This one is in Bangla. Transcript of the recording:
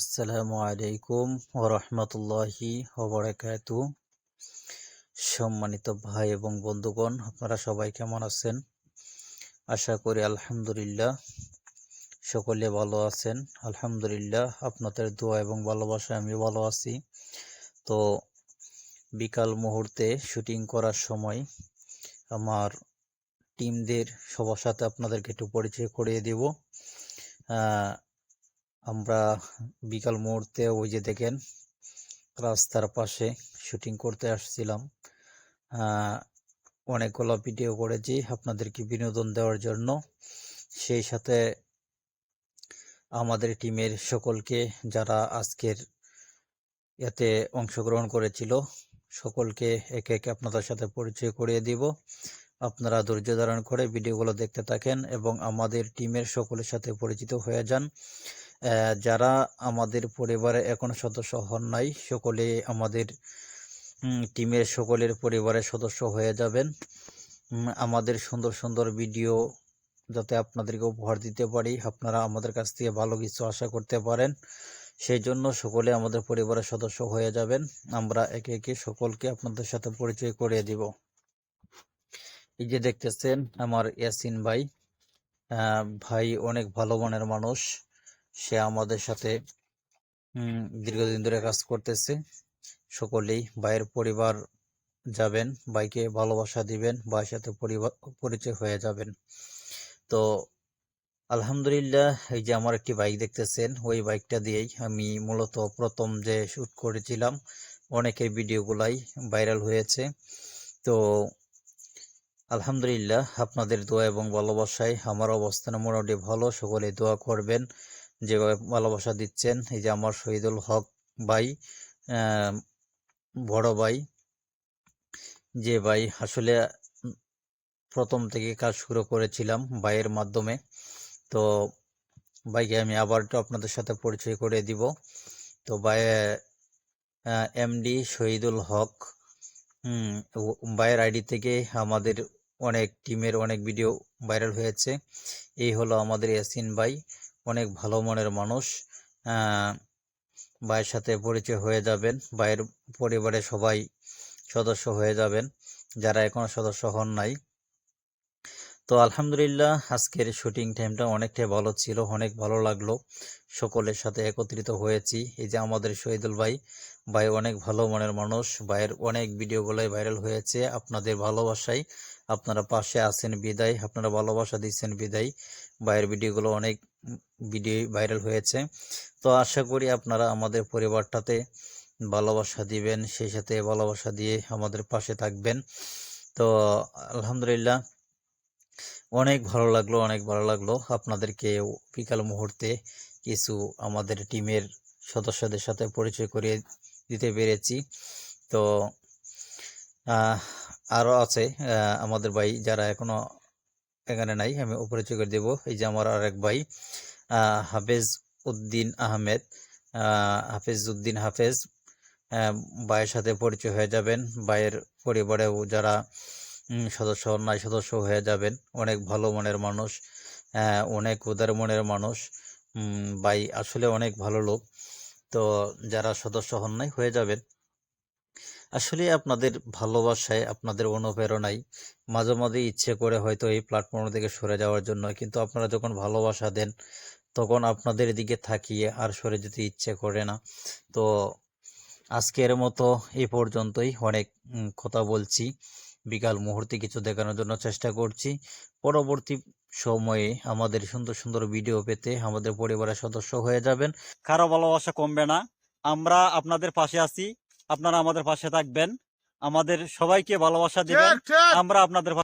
আসসালামু আলাইকুম ওরহমতুল্লাহি ওবরাকাতু সম্মানিত ভাই এবং বন্ধুগণ, আপনারা সবাই কেমন আছেন? আশা করি আলহামদুলিল্লাহ সকলে ভালো আছেন। আলহামদুলিল্লাহ, আপনাদের দোয়া এবং ভালোবাসায় আমি ভালো আছি। তো বিকাল মুহূর্তে শুটিং করার সময় আমার টিমদের সবার সাথে আপনাদেরকে একটু পরিচয় করিয়ে দিব। আমরা বিকাল মুহূর্তে ওই যে দেখেন রাস্তার পাশে শুটিং করতে আসছিলাম। অনেকগুলো ভিডিও করেছি আপনাদেরকে বিনোদন দেওয়ার জন্য। সেই সাথে আমাদের টিমের সকলকে যারা আজকের এতে অংশগ্রহণ করেছিল, সকলকে একে একে আপনাদের সাথে পরিচয় করিয়ে দিব। আপনারা ধৈর্য ধারণ করে ভিডিওগুলো দেখতে থাকেন এবং আমাদের টিমের সকলের সাথে পরিচিত হয়ে যান। যারা আমাদের পরিবারে এখনও সদস্য হন নাই, সকলে আমাদের টিমের সকলের পরিবারের সদস্য হয়ে যাবেন। আমাদের সুন্দর সুন্দর ভিডিও যাতে আপনাদেরকে উপহার দিতে পারি, আপনারা আমাদের কাছ থেকে ভালো কিছু আশা করতে পারেন। সেই জন্য সকলে আমাদের পরিবারের সদস্য হয়ে যাবেন। আমরা একে একে সকলকে আপনাদের সাথে পরিচয় করিয়ে দিব। এই যে দেখতেছেন, আমার ইয়াসিন ভাই। ভাই অনেক ভালো মনের মানুষ। সে আমাদের সাথে দীর্ঘদিন ধরে কাজ করতেছে। সকলেই ভাইয়ের পরিবার যাবেন, ভাইকে ভালোবাসা দিবেন, ভাইয়ের সাথে পরিচয় হয়ে যাবেন। তো আলহামদুলিল্লাহ, এই যে আমার একটি বাইক দেখতেছেন, ওই বাইকটা দিয়েই আমি মূলত প্রথম যে শুট করেছিলাম অনেকের ভিডিওগুলাই ভাইরাল হয়েছে। তো আলহামদুলিল্লাহ, আপনাদের দোয়া এবং ভালোবাসায় আমার অবস্থান মোটামুটি ভালো, সকলে দোয়া করবেন। যেভাবে ভালোবাসা দিচ্ছেন, এই যে আমার শহীদুল হক ভাই বড় ভাই, যে ভাই আসলে প্রথম থেকে কাজ শুরু করেছিলাম ভাইয়ের মাধ্যমে। তো ভাইকে আমি আবার আপনাদের সাথে পরিচয় করে দিব। তো ভাই এমডি শহীদুল হক ভাইয়ের আইডি থেকে আমাদের অনেক টিমের অনেক ভিডিও ভাইরাল হয়েছে। এই হলো আমাদের ইয়াসিন ভাই। অনেক ভালো মনের মানুষ ভাইয়ের সাথে পরিচয় হয়ে যাবেন, ভাইয়ের পরিবারের সবাই সদস্য হয়ে যাবেন, যারা এখনও সদস্য হন নাই। তো আলহামদুলিল্লাহ, আজকের শুটিং টাইমটা অনেকটাই ভালো ছিল, অনেক ভালো লাগল। সকলের সাথে একত্রিত হয়েছি। এই যে আমাদের শহীদুল ভাই ভাই অনেক ভালো মনের মানুষ, ভাইয়ের অনেক ভিডিওগুলোই ভাইরাল হয়েছে। আপনাদের ভালোবাসায় আপনারা পাশে আছেন, বিদায়। আপনারা ভালোবাসা দিচ্ছেন, বিদায়। ভাইয়ের ভিডিওগুলো অনেক ভিডিও ভাইরাল হয়েছে। তো আশা করি আপনারা আমাদের পরিবারটাতে ভালোবাসা দিবেন, সেই সাথে ভালোবাসা দিয়ে আমাদের পাশে থাকবেন। তো আলহামদুলিল্লাহ অনেক ভালো লাগল, অনেক ভালো লাগল। আপনাদেরকে বিকাল মুহূর্তে কিছু আমাদের টিমের সদস্যদের সাথে পরিচয় করিয়ে দিতে পেরেছি। তো আরও আছে আমাদের ভাই যারা এখনও এখানে নাই, আমি পরিচয় করে দেবো। এই যে আমার আরেক ভাই হাফেজ উদ্দিন আহমেদ। হাফেজ উদ্দিন হাফেজ ভাইয়ের সাথে পরিচয় হয়ে যাবেন। ভাইয়ের পরিবারেও যারা সদস্য নাই সদস্য হয়ে যাবেন। অনেক ভালো মনের মানুষ আহ, অনেক উদার মনের মানুষ ভাই আসলে অনেক ভালো লোক। তো যারা সদস্য নাই হয়ে যাবেন। আসলে আপনাদের ভালোবাসায় আপনাদের অনুপ্রেরণায় মাঝে মাঝে ইচ্ছে করে হয়তো এই প্ল্যাটফর্ম থেকে সরে যাওয়ার জন্য কিন্তু আপনারা যখন ভালোবাসা দেন তখন আপনাদের দিকে থাকিয়ে আর সরে যেতে ইচ্ছে করে না। তো আজকের মতো এই পর্যন্তই। অনেক কথা বলছি। বিকাল মুহূর্তে কিছু দেখানোর জন্য চেষ্টা করছি। পরবর্তী সময়ে আমাদের সুন্দর সুন্দর ভিডিও পেতে আমাদের পরিবারের সদস্য হয়ে যাবেন। কারও ভালোবাসা কমবে না। আমরা আপনাদের পাশে আছি। আপনারা আমাদের পাশে থাকবেন। আমাদের সবাইকে ভালোবাসা দিবেন। আমরা আপনাদের